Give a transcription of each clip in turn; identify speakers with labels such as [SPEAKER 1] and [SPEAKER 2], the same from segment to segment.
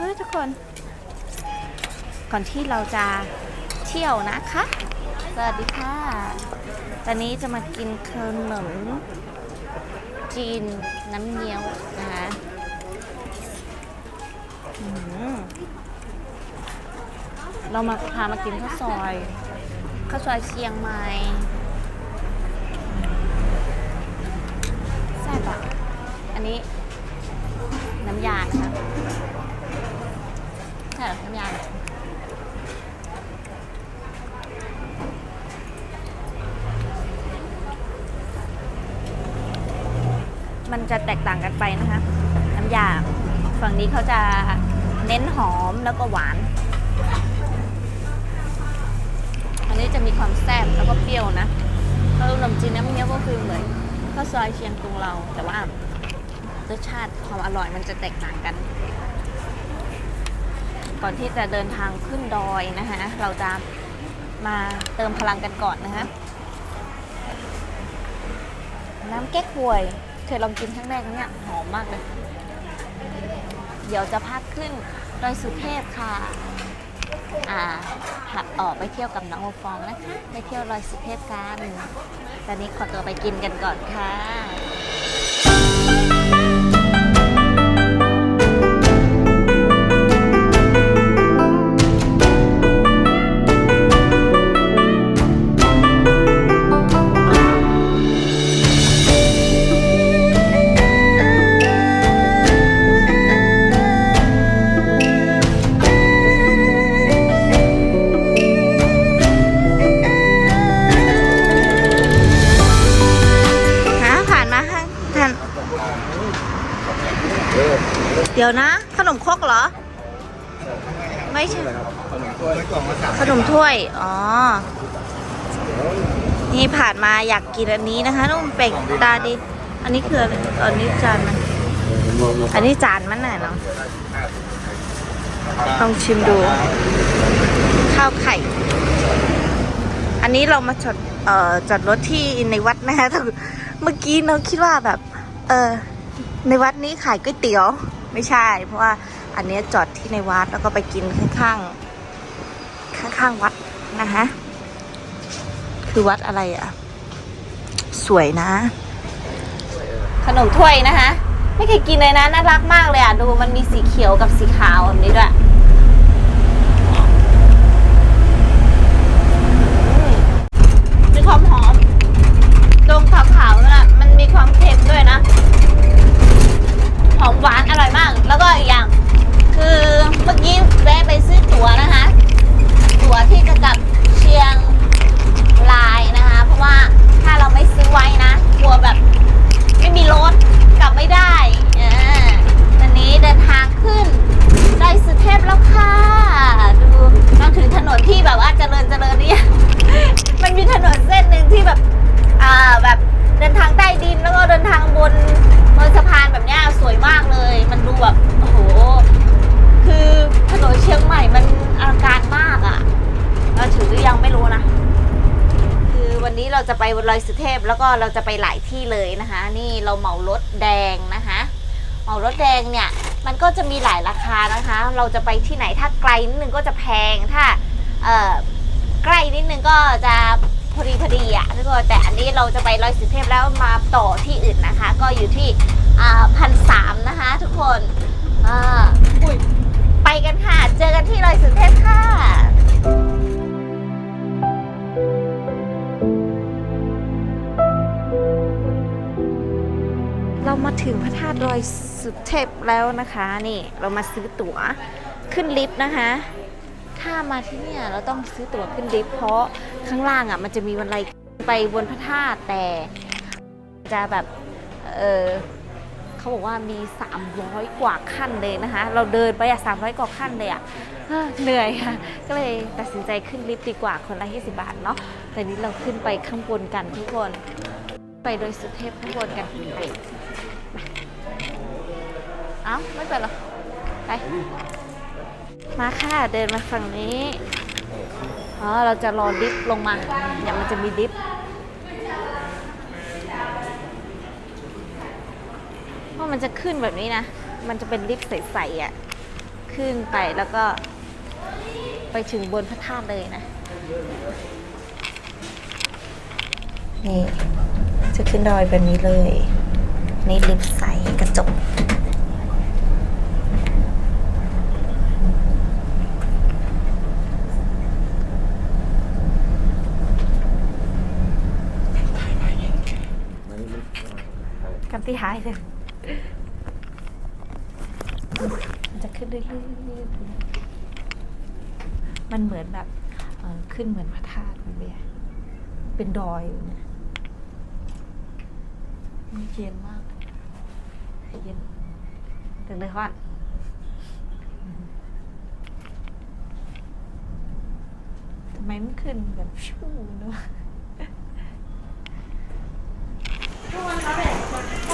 [SPEAKER 1] เฮ้ยทุกคน ก่อนที่เราจะเที่ยวนะคะ สวัสดีค่ะ ตอนนี้จะมากินขนมจีนน้ำเงี้ยวนะคะเรามาพามากินข้าวซอยข้าวซอยเชียงใหม่แซ่บอะอันนี้น้ำยานะคะ ใช่หรอน้ำยาเหรอมันจะแตกต่างกันไปนะคะ น้ำยา ฝั่งนี้เขาจะเน้นหอมแล้วก็หวาน อันนี้จะมีความแซ่บแล้วก็เปรี้ยวนะขนมจีนน้ำเงี้ยวก็คือเหมือนข้าวซอยเชียงตุงเรา แต่ว่ารสชาติความอร่อยมันจะแตกต่างกัน ก่อนที่จะเดินทางขึ้นดอยนะคะเราจะมาเติมพลังกันก่อนนะคะน้ำแก้ควยเคยลองกินครั้งแรกเนี่ยหอมมากเลย เดี๋ยวจะพักขึ้นดอยสุเทพค่ะอ่าหักออกไปเที่ยวกับน้องโอฟองนะคะไปเที่ยวลอยสุเทพกันตอนนี้ขอตัวไปกินกันก่อนค่ะ เดี๋ยวนะ ขนมครกเหรอ ไม่ใช่ขนมถ้วย อ๋อ นี่ผ่านมาอยากกินอันนี้นะคะนุ่มเป่งตาดี อันนี้คืออะไรอันนี้จานมัน อันนี้จานมันน่ะเนาะลองชิมดู ข้าวไข่ อันนี้เรามาจอดเอ่อจอดรถที่ในวัดนะคะแต่เมื่อกี้น้องคิดว่าแบบ เออในวัดนี้ขายก๋วยเตี๋ยว ไม่ใช่ เพราะว่าอันนี้จอดที่ในวัดแล้วก็ไปกินข้างๆข้างๆวัดนะคะคือวัดอะไรอะ สวยนะ ขนมถ้วยนะคะไม่เคยกินเลยนะน่ารักมากเลยอะ ดูมันมีสีเขียวกับสีขาวแบบนี้ด้วยมีความหอมตรงขาวๆนั่นน่ะมันมีความเค็ม หอมหวานอร่อยมาก แล้วก็อีกอย่าง คือเมื่อกี้แวะไปซื้อตั๋วนะคะ ตั๋วที่จะกลับเชียงรายนะคะ เพราะว่าถ้าเราไม่ซื้อไว้นะกลัวแบบ ไม่มีรถกลับไม่ได้อ่าตอนนี้เดินทางขึ้นดอยสุเทพแล้วค่ะ ดูเราถึงถนนที่แบบว่าเจริญเจริญเนี่ย มันมีถนนเส้นหนึ่งที่แบบ อ่า แบบเดินทางใต้ดินแล้วก็เดินทางบนบนสะพานแบบเนี้ยสวยมากเลย มันดูแบบ โอ้โห คือถนนเชียงใหม่มันอลังการมากอะ่ะเราถือหรือยังไม่รู้นะ คือวันนี้เราจะไปบนลอยสุเทพ แล้วก็เราจะไปหลายที่เลยนะคะ นี่เราเหมารถแดงนะคะเหมารถแดงเนี่ยมันก็จะมีหลายราคานะคะ เราจะไปที่ไหนถ้าไกลนิดนึงก็จะแพงถ้าเออใกล้นิดนึงก็จะพอดีพอดีอะทุกคนแต่อันนี้เราจะไปลอยสุเทพแล้วมาต่อที่อื่นนะคะ ก็อยู่ที่พันสามนะคะ ทุกคนอ่าไปกันค่ะ เจอกันที่ลอยสุเทพค่ะ มาถึงพระธาตุดอยสุเทพแล้วนะคะนี่เรามาซื้อตั๋วขึ้นลิฟต์นะคะ ถ้ามาที่เนี่ยเราต้องซื้อตั๋วขึ้นลิฟต์เพราะข้างล่างอะมันจะมีวันไรไปบนพระธาตุแต่จะแบบเออเขาบอกว่ามี 300 กว่าขั้นเลยนะคะ เราเดินไปอะ300 กว่าขั้นเลยอะเหนื่อยค่ะ ก็เลยตัดสินใจขึ้นลิฟต์ดีกว่าคนละ20บาทเนาะแต่นี้เราขึ้นไปข้างบนกันทุกคน ไปโดยสุเทพข้างบนกันไป อ้าไม่เป็นหรอ ไป มาค่ะ เดินมาฝั่งนี้ อ๋อ เราจะรอลิฟต์ลงมา เนี่ยมันจะมีลิฟต์ว่ามันจะขึ้นแบบนี้นะ มันจะเป็นลิฟต์ใสๆอะ ขึ้นไปแล้วก็ไปถึงบนพระธาตุเลยนะ นี่ จะขึ้นดอยแบบนี้เลย นี่ลิฟต์ใสกระจก ที่หายเลยมันจะขึ้นเรื่อยๆมันเหมือนแบบเอ่อขึ้นเหมือนพระธาตุมันเบียเป็นดอยอยู่นะมันเย็นมาก เย็นถึงเลยฮอดทำไมมันขึ้นแบบชูเนอะเ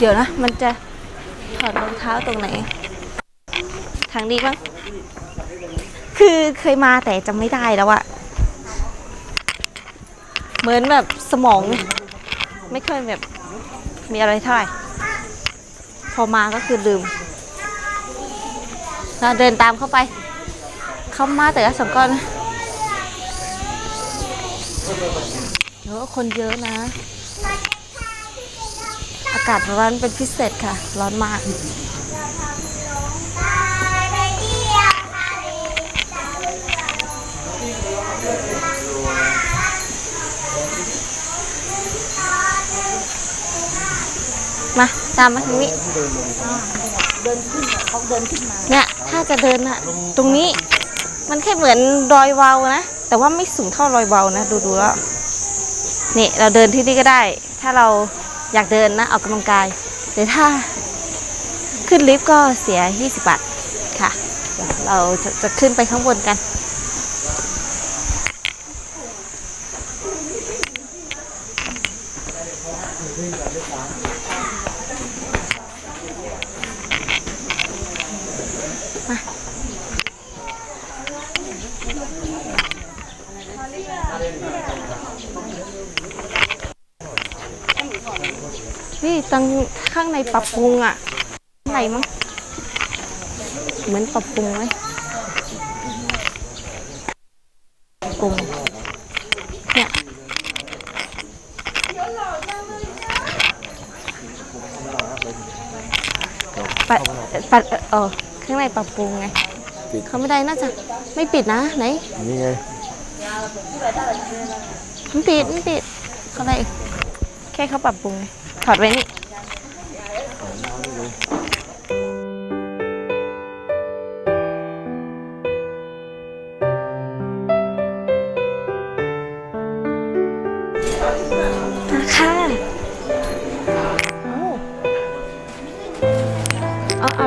[SPEAKER 1] ดี๋ยวนะ มันจะถอดรองเท้าตรงไหน ทางนี้บ้างคือเคยมาแต่จำไม่ได้แล้วอะเหมือนแบบสมอง ไม่เคยแบบมีอะไรเท่าไหร่ พอมาก็คือลืมเราเดินตามเข้าไป เข้ามาแต่ละสองก้อนนะเออคนเยอะนะากาศร้อนเป็นพิเศษค่ะ ร้อนมากมาตามมาทางนี้เดินขึ้นเขาเดินขึ้นมาเนี่ยถ้าจะเดินอะตรงนี้ มันแค่เหมือนรอยวาวนะ แต่ว่าไม่สูงเท่ารอยวาวนะ ดูดูแล้วนี่เราเดินที่นี่ก็ได้ ถ้าเรา อยากเดินนะออกกำลังกาย แต่ถ้าขึ้นลิฟต์ก็เสีย 20 บาทค่ะ เราจะจะขึ้นไปข้างบนกันตังข้าง ในปรับปรุงอะข้างในมั้งเหมือนปรับปรุงไหมปรับปรุงเนี่ยปัดปัดเออข้างในปรับปรุงไง
[SPEAKER 2] ปิด
[SPEAKER 1] เขาไม่ได้น่าจะไม่ปิดนะไหน
[SPEAKER 2] นี่ไง
[SPEAKER 1] มันปิดมันปิดเขาอะไรแค่เขาปรับปรุงไงถอดไว้นี่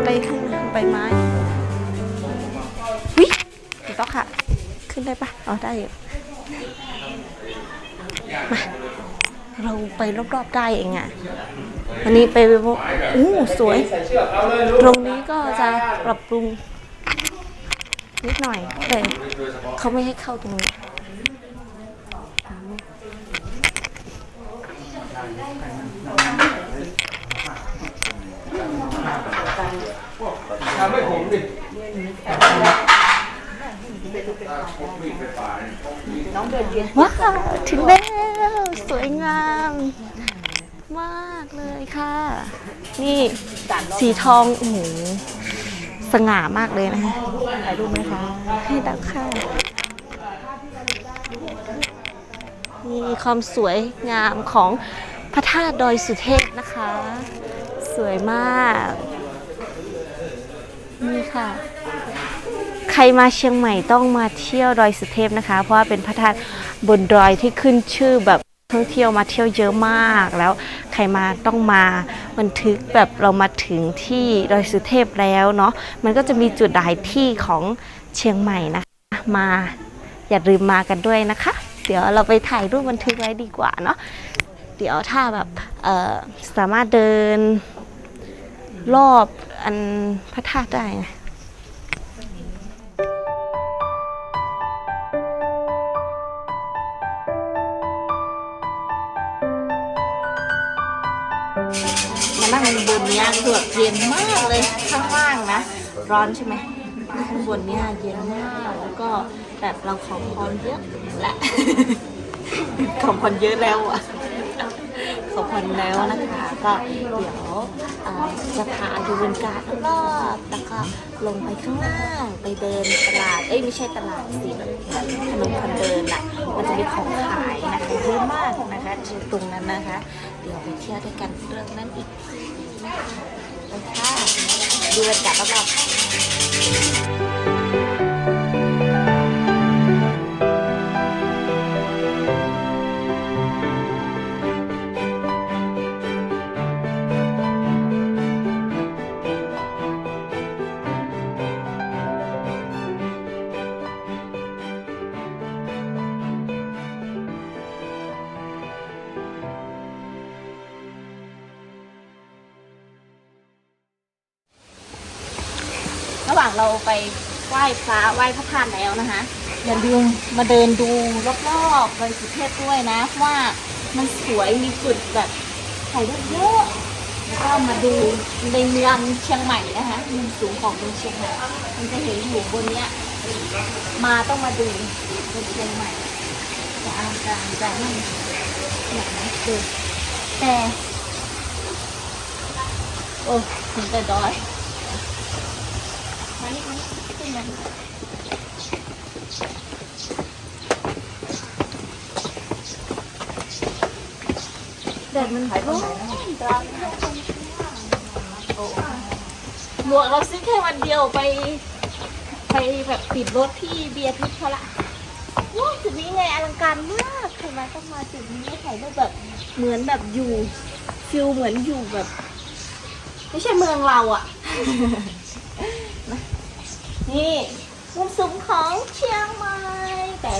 [SPEAKER 1] เอาเอาอะไรขึ้นใบไม้วิถูกต้องค่ะ ขึ้นได้ปะอ๋อได้อยู่มาเราไปรอบๆได้เองอะอันนี้ไปอู้สวย ตรงนี้ก็จะปรับปรุงนิดหน่อยแต่เขาไม่ให้เข้าตรงนี้
[SPEAKER 2] ทำให้ผมดิ
[SPEAKER 1] ว้าวถึงแล้ว สวยงาม มากเลยค่ะ นี่สีทองโอ้โหสง่ามากเลยนะคะถ่ายรูปไหมคะให้ดักค่ะนี่ความสวยงามของพระธาตุดอยสุเทพนะคะ สวยมาก นี่ค่ะ ใครมาเชียงใหม่ต้องมาเที่ยวดอยสุเทพนะคะ เพราะว่าเป็นพระธาตุบนดอยที่ขึ้นชื่อแบบท่องเที่ยวมาเที่ยวเยอะมากแล้วใครมาต้องมาบันทึกแบบเรามาถึงที่ดอยสุเทพแล้วเนาะมันก็จะมีจุดหลายที่ของเชียงใหม่นะคะมาอย่าลืมมากันด้วยนะคะ เดี๋ยวเราไปถ่ายรูปบันทึกไว้ดีกว่าเนาะเดี๋ยวถ้าแบบสามารถเดิน รอบอันพระธาตุได้นะมานั่งบนเนี้ยคือบบเย็นมากเลยข้างล่างนะ ร้อนใช่ไหมข้างบนเนี้ยเย็นมากแล้วก็แบบเราขอพรเยอะและ ขอพรเยอะแล้วอะ ขอพรแล้วนะคะ ก็เดี๋ยวจะพาดูบรรยากาศรอบๆแล้วก็ลงไปข้างล่างไปเดินตลาด เอ้ยไม่ใช่ตลาดสิแบบถนนคนเดินอะมันจะมีของขายนะคะเยอะมากนะคะตรงนั้นนะคะ เดี๋ยวไปเที่ยวด้วยกันเรื่องนั้นอีกนะคะไปค่ะดูบรรยากาศรอบๆ เราไปไหว้พระไหว้พระธาตุแล้วนะคะ อย่าลืมมาเดินดูรอบๆบริสุทธิเทพด้วยนะว่ามันสวยมีจุดแบบถ่ายรูปเยอะแล้วก็มาดูในเมืองเชียงใหม่นะคะมุมสูงของเมืองเชียงใหม่มันจะเห็นอยู่บนเนี้ย มาต้องมาดูบนเชียงใหม่จะอลังการจะนั่นอย่างนั้นดูแต่โอ้ถึงแต่ดอย มานี่มานี่ขึ้นมา แดดมันร้อนร้อนหมวกเราซื้อแค่วันเดียวไป ไปแบบติดรถที่เบียร์ทิพย์เขาละว้าวจุดนี้ไงอลังการมากใครมาต้องมาจุดนี้ถ่ายรูปแบบเหมือนแบบอยู่ฟิลเหมือนอยู่แบบ ไม่ใช่เมืองเราอะ นี่มุมสูงของเชียงใหม่แต่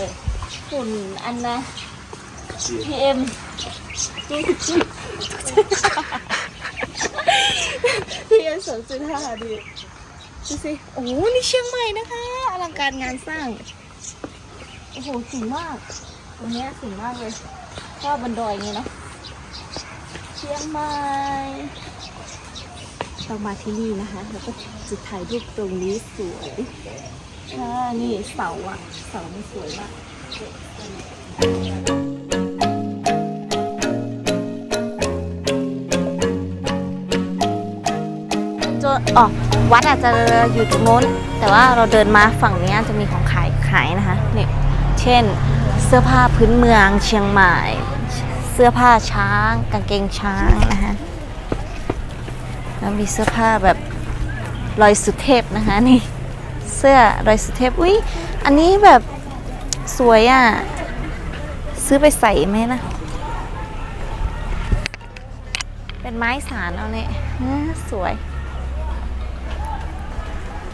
[SPEAKER 1] ฝุ่นอันนะ PM ยี่สิบสี่ PM สองจุดห้าดิดูสิโอ้โหนี่เชียงใหม่นะคะอลังการงานสร้าง โอ้โหสูงมาก ตรงเนี้ยสูงมากเลยก็บนดอยไงเนาะเชียงใหม่ เรามาที่นี่นะคะ แล้วก็จุดถ่ายรูปตรงนี้สวยอ่านี่เสาอะเสามันสวยมากจนอ๋อวัดอาจจะอยู่ตรงโน้น แต่ว่าเราเดินมาฝั่งนี้จะมีของขายขายนะคะเนี่ยเช่นเสื้อผ้าพื้นเมืองเชียงใหม่ เสื้อผ้าช้าง กางเกงช้างนะคะ แล้วมีเสื้อผ้าแบบรอยสุเทพนะคะนี่เสื้อรอยสุเทพอุ้ยอันนี้แบบสวยอะ ซื้อไปใส่ไหมนะ เป็นไม้สารเอาเนี่ยสวย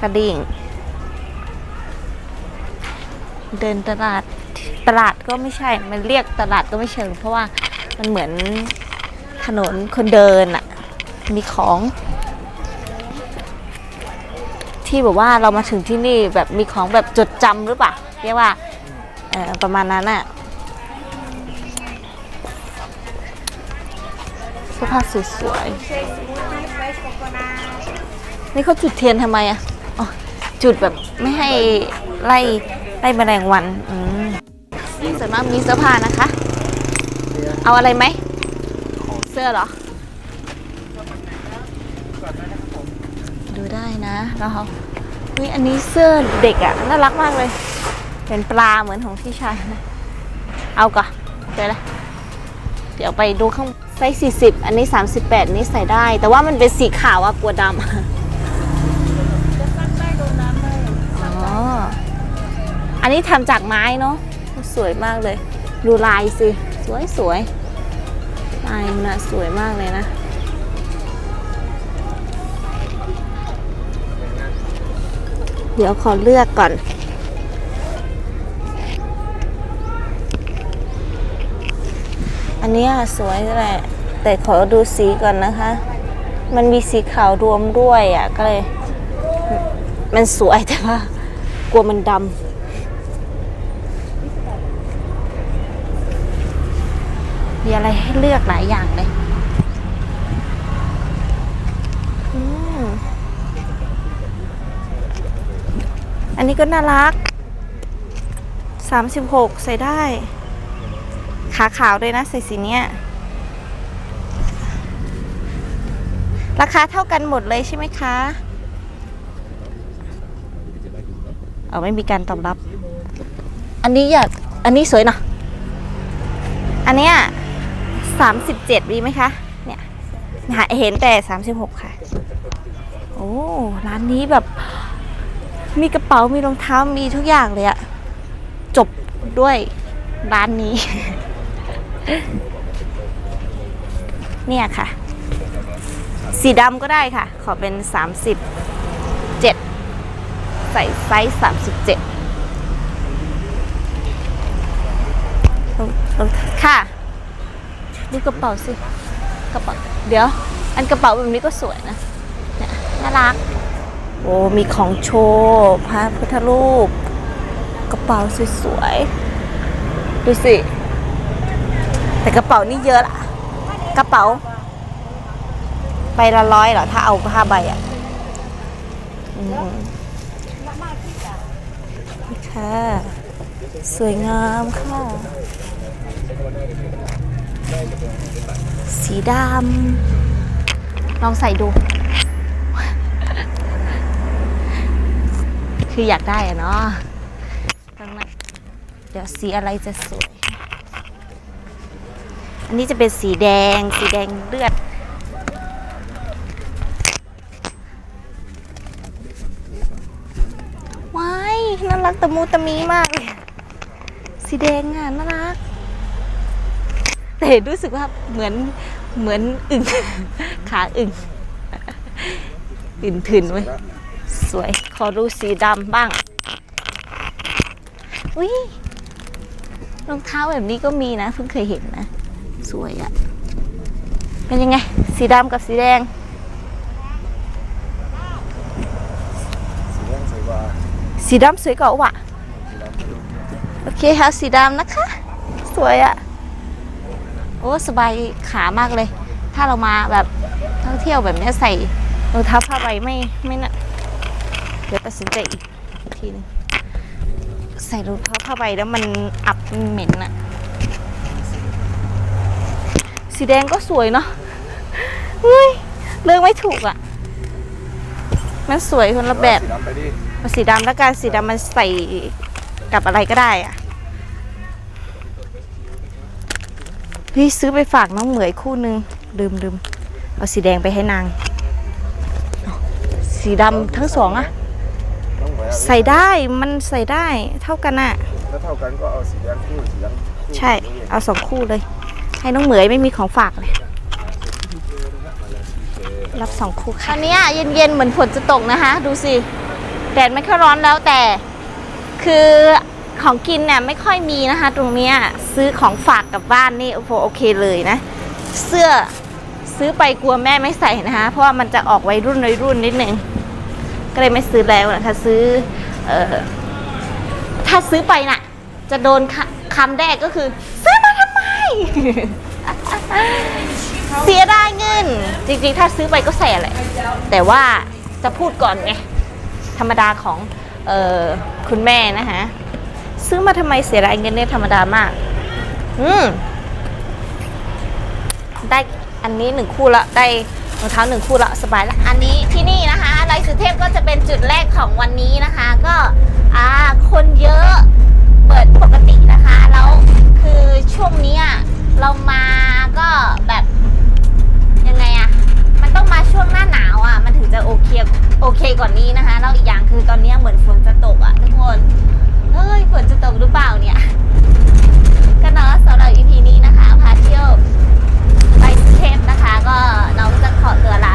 [SPEAKER 1] กระดิ่ง เดินตลาดตลาดก็ไม่ใช่ มันเรียกตลาดก็ไม่เชิง เพราะว่ามันเหมือนถนนคนเดินอะ มีของที่แบบว่าเรามาถึงที่นี่แบบมีของแบบจดจำหรือเปล่าเรียกว่าประมาณนั้นอะเสื้อผ้าสวยๆนี่เขาจุดเทียนทำไมอะอ๋อจุดแบบไม่ให้ไล่ไล่แมลงวันอืมส่วนมากมีเสื้อผ้านะคะ เอาอะไรไหม เสื้อเหรอูได้นะแล้วเขาเฮ้ยอันนี้เสื้อเด็กอะ่ะน่ารักมากเลย เป็นปลาเหมือนของพี่ชายนะ เอาก่อนเดี๋ยวนะเดี๋ยวไปดูข้างไซส์40อันนี้38นี้ใส่ได้ แต่ว่ามันเป็นสีขาวอะกลัวดำอ๋ออันนี้ทำจากไม้เนาะสวยมากเลย ดูลายสิ สวยสวยลายมันะสวยมากเลยนะ เดี๋ยวขอเลือกก่อน อันนี้สวยแหละ แต่ขอดูสีก่อนนะคะ มันมีสีขาวรวมด้วยอะ ก็เลย มันสวยแต่ว่า กลัวมันดำมีอะไรให้เลือกหลายอย่างเลย นี้ก็น่ารักสามสิบหกใส่ได้ ขาขาวด้วยนะ ใส่สีเนี้ย ราคาเท่ากันหมดเลยใช่ไหมคะ เอาไม่มีการตอบรับ อันนี้อยาก อันนี้สวยเนาะอันเนี้ยสามสิบเจ็ดดีไหมคะ เนี่ยหาเห็นแต่สามสิบหกค่ะ โอ้ ร้านนี้แบบ มีกระเป๋ามีรองเท้ามีทุกอย่างเลยอะจบด้วยร้านนี้ เนี่ยค่ะ สีดำก็ได้ค่ะ ขอเป็น 37 ใส่ไซส์37 ค่ะ ดูกระเป๋าสิ กระเป๋า เดี๋ยว อันกระเป๋าแบบนี้ก็สวยนะน่ารัก โอ้มีของโชว์พระพุทธรูป กระเป๋าสวยๆ ดูสิ แต่กระเป๋านี่เยอะละกระเป๋าใบละร้อยเหรอ ถ้าเอาห้าใบอะอืมค่ะ สวยงามค่ะ สีดำลองใส่ดู คืออยากได้อะเนาะตั้งนั้นเดี๋ยวสีอะไรจะสวย อันนี้จะเป็นสีแดง สีแดงเลือด ว้าย น่ารักตะมูตะมีมากเลย สีแดงอะ น่ารัก แต่รู้สึกว่าเหมือนเหมือนอึ่ง ขาอึ่งอึ่นถึนไว้ สวย ขอดูสีดำบ้าง อุ้ยรองเท้าแบบนี้ก็มีนะ เพิ่งเคยเห็นนะ สวยอะเป็นยังไง สีดำกับสีแดง
[SPEAKER 2] สีแดงสวยกว่า
[SPEAKER 1] สีดำสวยกว่าว่ะ โอเคค่ะสีดำนะคะ สวยอะโอ้สบายขามากเลย ถ้าเรามาแบบท่องเที่ยวแบบเนี้ยใส่รองเท้าผ้าใบไม่ไม่น่ะ เดี๋ยวตัดสินใจอีกทีหนึงใส่รองเท้าผ้าใบแล้วมันอับมันเหม็นอะสีแดงก็สวยเนาะเฮ้ยเลือกไม่ถูกอะมันสวยคนละแบบ
[SPEAKER 2] สีดำไปดิ
[SPEAKER 1] เอาสีดำแล้วกันสีดำมันใส่กับอะไรก็ได้อะเฮ้ยซื้อไปฝากน้องเหมยคู่หนึ่งลืมลืมเอาสีแดงไปให้นางเอาสีดำทั้งสองอะ
[SPEAKER 2] ต้องแหวะ
[SPEAKER 1] ใส่ได้มันใส่ได้เท่ากันอะ
[SPEAKER 2] ถ้าเท่ากันก็เอาสีแดงคู่สีแดงคู่
[SPEAKER 1] ใช่ เอาสองคู่เลย ให้น้องเหมยไม่มีของฝากเลย รับสองคู่ค่ะอันเนี้ยเย็นๆเหมือนฝนจะตกนะคะ ดูสิแดดไม่ค่อยร้อนแล้วแต่ คือของกินเนี่ยไม่ค่อยมีนะคะ ตรงเนี้ยซื้อของฝากกลับบ้านนี่โอ้โหโอเคเลยนะ เสื้อซื้อไปกลัวแม่ไม่ใส่นะคะ เพราะว่ามันจะออกวัยรุ่นวัยรุ่นนิดนึง ก็เลยไม่ซื้อแล้วนะคะซื้อเออถ้าซื้อไปน่ะ จะโดนคคำแรกก็คือ ซื้อมาทำไม เสียดายเงิน จริงๆ ถ้าซื้อไปก็ใส่แหละแต่ว่าจะพูดก่อนไงธรรมดาของเออคุณแม่นะคะซื้อมาทำไมเสียดายเงินเนี่ยธรรมดามาก อืมได้อันนี้หนึ่งคู่ละได้ รองเท้าหนึ่งคู่ละสบายละอันนี้ที่นี่นะคะลายสุเทพก็จะเป็นจุดแรกของวันนี้นะคะ ก็อ่าคนเยอะเปิดปกตินะคะแล้วคือช่วงนี้อะเรามาก็แบบยังไงอะมันต้องมาช่วงหน้าหนาวอะมันถึงจะโอเคโอเคก่อนนี้นะคะแล้วอีกอย่างคือตอนนี้เหมือนฝนจะตกอะทุกคนเฮ้ยฝนจะตกหรือเปล่าเนี่ยก็เนาะสำหรับอีพีนี้นะคะพาเที่ยวไปเทพนะคะก็ ขอตัวลา